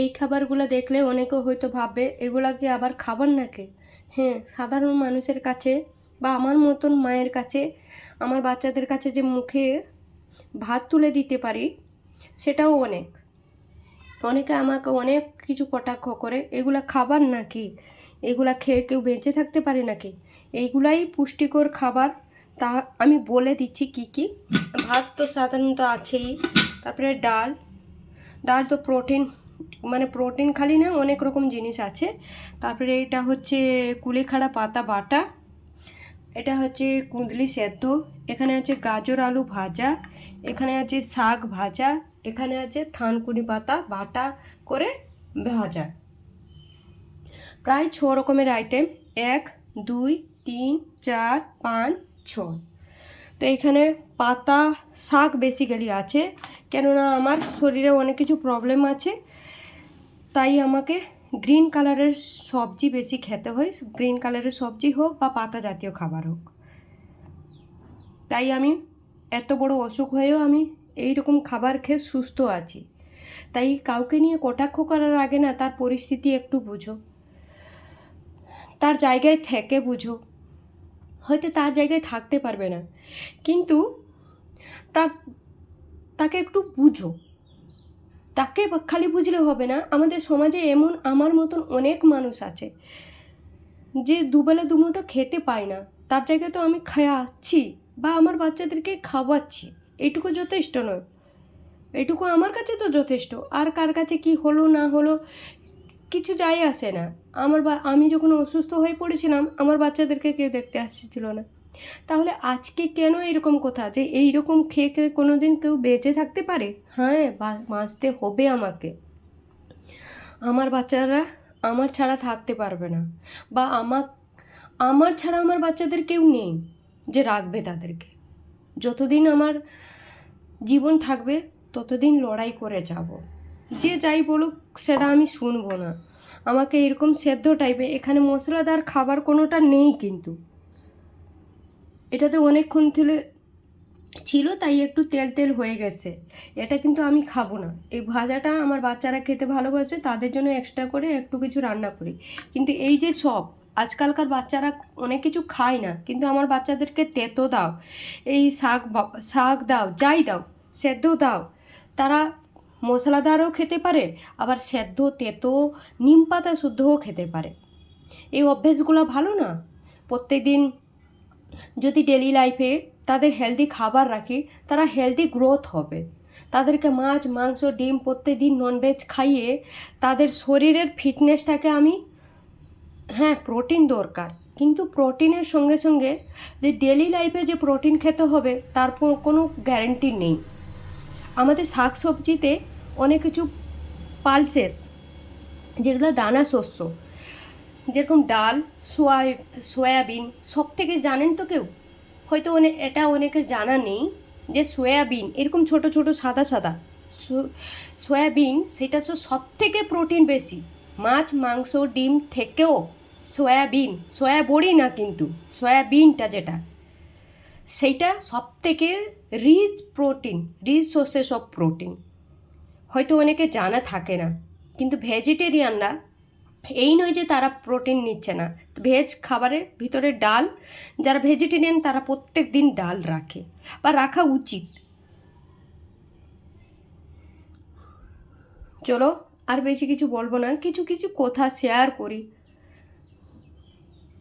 এই খাবারগুলো দেখলে অনেকে হয়তো ভাববে, এগুলা কি আবার খাবার নাকি? হ্যাঁ সাধারণ মানুষের কাছে বা আমার মতন মায়ের কাছে, আমার বাচ্চাদের কাছে যে মুখে ভাত তুলে দিতে পারি, সেটাও অনেক। অনেকে আমাকে অনেক কিছু কটাক্ষ করে, এগুলা খাবার নাকি? এগুলা খেয়ে কেউ বেঁচে থাকতে পারে নাকি? এইগুলাই পুষ্টিকর খাবার। তা আমি বলে দিচ্ছি কি কি। ভাত তো সাধারণত আছেই, তারপরে ডাল। ডাল তো প্রোটিন। মানে প্রোটিন খালি না, অনেক রকম জিনিস আছে। তারপরে এটা হচ্ছে কুলেখাড়া পাতা বাটা, এটা হচ্ছে কুঁদলি সেদ্ধ, এখানে আছে গাজর আলু ভাজা, এখানে আছে শাক ভাজা, এখানে আছে থানকুনি পাতা বাটা করে ভাজা। প্রায় ছ রকমের আইটেম এক, দুই, তিন, চার, পাঁচ, ছ। তো এখানে পাতা, শাক বেসিক্যালি আছে, কেননা আমার শরীরে অনেক কিছু প্রবলেম আছে তাই আমাকে গ্রিন কালারের সবজি বেশি খেতে হয়। গ্রিন কালারের সবজি হোক বা পাতা জাতীয় খাবার হোক। তাই আমি এত বড় অসুখ হয়েও আমি এই রকম খাবার খেয়ে সুস্থ আছি। তাই কাউকে নিয়ে কটাক্ষ করার আগে না তার পরিস্থিতি একটু বুঝো। তার জায়গায় থেকে বুঝো। হয়তো তার জায়গায় থাকতে পারবে না। কিন্তু তার, তাকে একটু বুঝো। তাকে খালি বুঝলে হবে না, আমাদের সমাজে এমন আমার মতন অনেক মানুষ আছে যে দুবেলা দুমুটো খেতে পায় না। তার জায়গায় তো আমি খাওয়াচ্ছি বা আমার বাচ্চাদেরকে খাওয়াচ্ছি, এটুকু যথেষ্ট নয়। এটুকু আমার কাছে তো যথেষ্ট, আর কার কাছে কি হলো না হলো কিছু যায় আসে না। আমার বা আমি যখন অসুস্থ হয়ে পড়েছিলাম, আমার বাচ্চাদেরকে কেউ দেখতে আসছিল না। তাহলে আজকে কেন এরকম কথা? যে এই রকম খেয়ে খেয়ে কোনো দিন কেউ বেঁচে থাকতে পারে? হ্যাঁ বাঁচতে হবে আমাকে। আমার বাচ্চারা আমার ছাড়া থাকতে পারবে না। বা আমার আমার ছাড়া আমার বাচ্চাদের কেউ নেই যে রাখবে তাদেরকে। যতদিন আমার জীবন থাকবে, ততদিন লড়াই করে যাব। যে যাই বলুক, সেটা আমি শুনব না। আমাকে এরকম সেদ্ধ টাইপে এখানে মশলাদার খাবার কোনোটা নেই কিন্তু। এটাতে অনেকক্ষণ থেকে ছিল, তাই একটু তেল তেল হয়ে গেছে। এটা কিন্তু আমি খাব না। এই ভাজাটা আমার বাচ্চারা খেতে ভালোবাসে, তাদের জন্য এক্সট্রা করে একটু কিছু রান্না করি। কিন্তু এই যে সব, আজকালকার বাচ্চারা অনেক কিছু খায় না, কিন্তু আমার বাচ্চাদেরকে তেতো দাও। এই শাক শাক দাও, যাই দাও, সেদ্ধ দাও। তারা মশলাদারও খেতে পারে, আবার সেদ্ধ, তেতো, নিম পাতা শুদ্ধও খেতে পারে। এই অভ্যেসগুলো ভালো না? প্রত্যেকদিন যদি ডেলি লাইফে তাদের হেলদি খাবার রাখি, তারা হেলদি গ্রোথ হবে। তাদেরকে মাছ, মাংস, ডিম প্রত্যেকদিন ননভেজ খাইয়ে তাদের শরীরের ফিটনেসটাকে আমি হ্যাঁ প্রোটিন দরকার। কিন্তু প্রোটিনের সঙ্গে সঙ্গে যে ডেলি লাইফে যে প্রোটিন খেতে হবে, তার কোনো গ্যারেন্টি নেই। আমাদের শাক সবজিতে অনেক কিছু পালসেস যেগুলো দানা শস্য যেরকম ডাল, সোয়া সয়াবিন সব থেকে জানেন তো কেউ? হয়তো অনেক এটা অনেকের জানা নেই যে সয়াবিন এরকম ছোট ছোট সাদা সাদা। সয়াবিন সেটা তো সব থেকে প্রোটিন বেশি। মাছ, মাংস, ডিম থেকেও সয়াবিন, সয়া বড়ি না কিন্তু, সয়াবিনটা যেটা। সেইটা সব থেকে rich protein rich sources of protein হয়তো অনেকে জানা থাকে না, কিন্তু ভেজিটেরিয়ানরা এই নয় যে তারা প্রোটিন নিচ্ছে না। ভেজ খাবারের ভিতরে ডাল, যারা ভেজিটেরিয়ান তারা প্রত্যেক দিন ডাল রাখে বা রাখা উচিত। চলো আর বেশি কিছু বলব না, কিছু কিছু কথা শেয়ার করি।